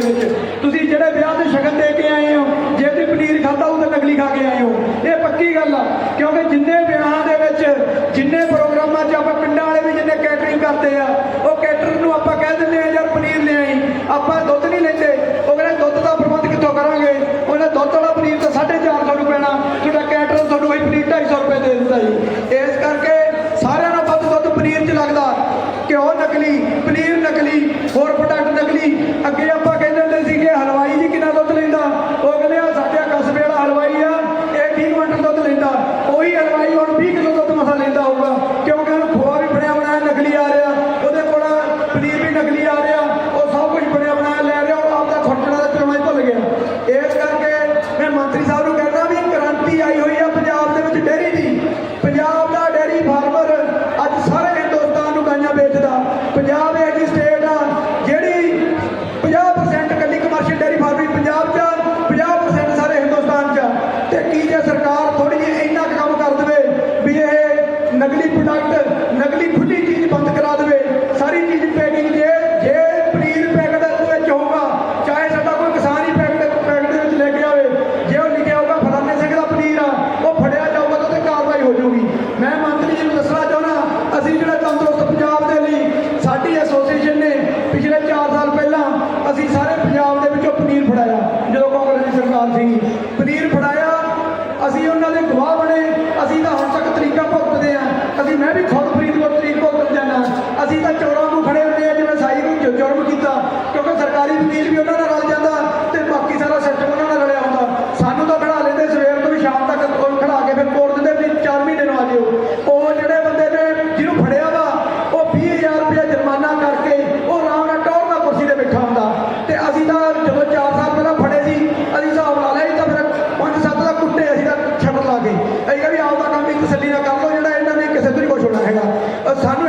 ਦੇ ਵਿੱਚ। ਤੁਸੀਂ ਜਿਹੜੇ ਵਿਆਹ ਤੇ ਸ਼ਗਨ ਦੇ ਕੇ ਆਏ ਹੋ, ਜੇ ਤੁਸੀਂ ਪਨੀਰ ਖਾਦਾ ਉਹ ਤਾਂ ਨਕਲੀ ਖਾ ਕੇ ਆਏ ਹੋ। ਇਹ ਪੱਕੀ ਗੱਲ ਆ, ਕਿਉਂਕਿ ਜਿੰਨੇ ਵਿਆਹਾਂ ਦੇ ਵਿੱਚ, ਜਿੰਨੇ ਪ੍ਰੋਗਰਾਮਾਂ 'ਚ ਆਪਾਂ ਪਿੰਡਾਂ ਵਾਲੇ ਵੀ ਜਿੰਨੇ ਕੈਟਰਿੰਗ ਕਰਦੇ ਆ ਤੇ ਕੀ ਜੇ ਸਰਕਾਰ ਥੋੜੀ ਜਿਹੀ ਇੰਨਾ ਕੰਮ ਕਰ ਦੇਵੇ ਵੀ ਇਹ ਨਕਲੀ ਪ੍ਰੋਡਕਟ ਨਕਲੀ ਖੁੱਲੀ ਚੀਜ਼ ਬੰਦ ਕਰਾ ਦੇਵੇ, ਸਾਰੀ ਚੀਜ਼ ਪੈਕਿੰਗ ਜੇ ਜੇ ਪਨੀਰ ਪੈਕਟ ਦੇ ਵਿੱਚ ਹੋਊਗਾ, ਚਾਹੇ ਸਾਡਾ ਕੋਈ ਕਿਸਾਨ ਹੀ ਪੈਕਟ ਪੈਕਟ ਦੇ ਵਿੱਚ ਲੈ ਕੇ ਆਵੇ, ਜੇ ਉਹ ਲਿਖਿਆ ਹੋਊਗਾ ਫਲਾਣੇ ਸਿੰਘ ਦਾ ਪਨੀਰ ਆ, ਉਹ ਫੜਿਆ ਜਾਊਗਾ ਤਾਂ ਤੇ ਕਾਰਵਾਈ ਹੋ ਜਾਊਗੀ। ਮੈਂ ਮੰਤਰੀ ਜੀ ਨੂੰ ਦੱਸਣਾ ਚਾਹੁੰਦਾ, ਅਸੀਂ ਜਿਹੜਾ ਤੰਦਰੁਸਤ ਪੰਜਾਬ ਦੇ ਲਈ ਸਾਡੀ ਐਸੋਸੀਏਸ਼ਨ ਨੇ ਪਿਛਲੇ 4 ਸਾਲ ਪਹਿਲਾਂ ਅਸੀਂ ਸਾਰੇ ਪੰਜਾਬ ਦੇ ਵਿੱਚੋਂ ਪਨੀਰ ਫੜਾਇਆ, ਜਦੋਂ ਕਾਂਗਰਸ ਦੀ ਸਰਕਾਰ ਸੀ ਪਨੀਰ সানু